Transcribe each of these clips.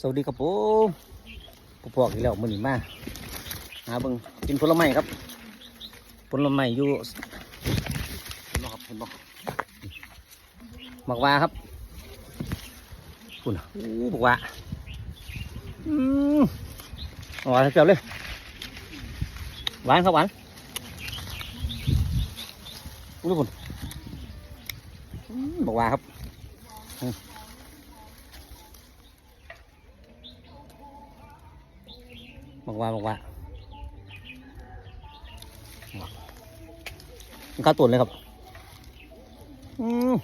สวัสดีครับผมผมพวกอีกแล้วมื้อนี้มาหาเบิ่งกินผลไม้ครับ ผลไม้อยู่เห็นบ่ครับเห็นบ่หมักวาครับคุณอู้บักว่าอืมหวานเจียวเลยหวานครับหวานอู้คุณอืมบักว่าครับ บอกว่าบอกว่าข้าวตุนเลยครับ อืม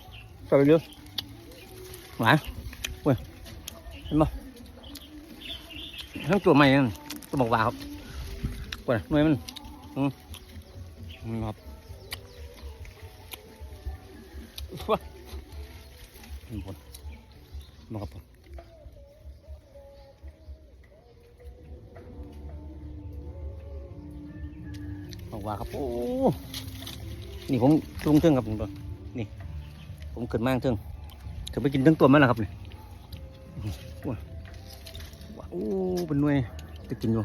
ใส่ไปเยอะหวานเว้ยเห็นปะทั้งตัวใหม่นั่นตัวบอกว่าครับกว่าหน่วยมันอืมอืมครับว้าอืมผลมาครับผม อกว่าครับ โอ้ นี่ผมลงเทิงครับผมตัวนี่ ผมขึ้นมาข้างเทิงถึงไปกินทั้งตัวมันแล้วครับนี่ว้าว้าวโอ้เป็นหน่วยจะกินอยู่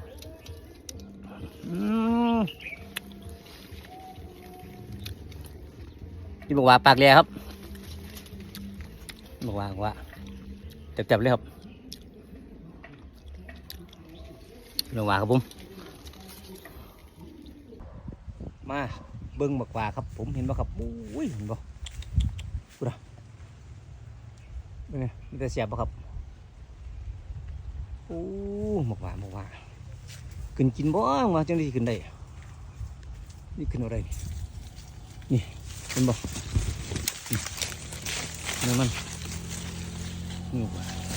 นี่บอกว่าปากแหล่ครับบอกว่าว่าจับๆเลยครับบอกว่าครับผม มาเบิ้งบักหว่าครับ ผมเห็นบ่ครับอุ้ยเห็นบ่กูดะเป็นไงมีแต่เสียบบ่ครับโอ้บักหว่าบักหว่าขึ้นกินบ่ว่าจังได๋สิขึ้นได้นี่ขึ้นอะไรนี่นี่เห็นบ่นี่มันนี่บักหว่าโ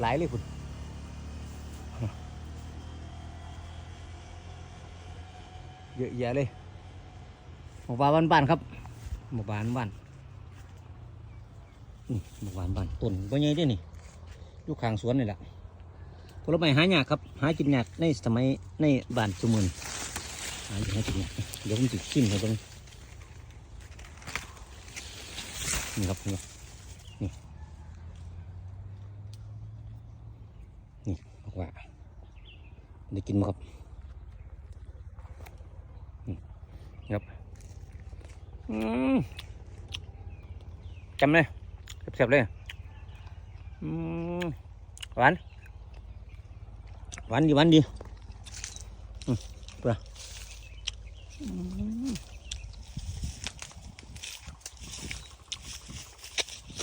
หลายเลยคุณเยอะแยะเลยหมู่บ้านบ้านๆครับหมู่บ้านบ้านนี่หมู่บ้านบ้านต้นก็ใหญ่ด้วยนี่อยู่ข้างสวนนี่แหละผลไม้หายากครับ หากินยากในสมัยในบ้านสมุนหากินยากเดี๋ยวผมจะชิมให้เบิ่งนี่ครับนี่นี่ นี่บอกว่าได้กินมั้ครับอืมจำเลยเสียบๆเลยหวานหวานดีหวานดีเปล่าอืม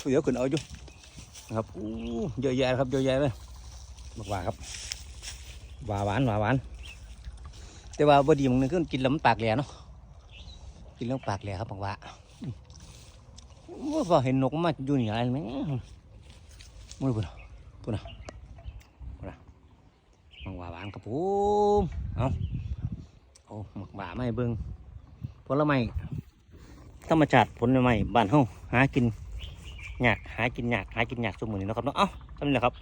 เดี๋ยวขึ้นเอาอยู่นะครับอู้เยอะแยะครับเยอะแยะเลย บักหวาครับหวาหวานหวาหวาน แต่ว่าบดีมันขึ้นกินแล้วมันปากแหล่เนาะกินแล้วปากแหล่ครับบอกว่าว่าเห็นนกมาอยู่นี่อะไรไหมมือปุ่นปุ่นนะปุ่นนะมังว่าหวานครับผมเอาเอาหมักบ่าไม่เบิ่งผลไม้ธรรมชาติผลไม้บ้านเฮาหากินหยากหากินหยากหากินหยากสมุนนี่นะครับเนาะเอ้าทำนี่แหละครับ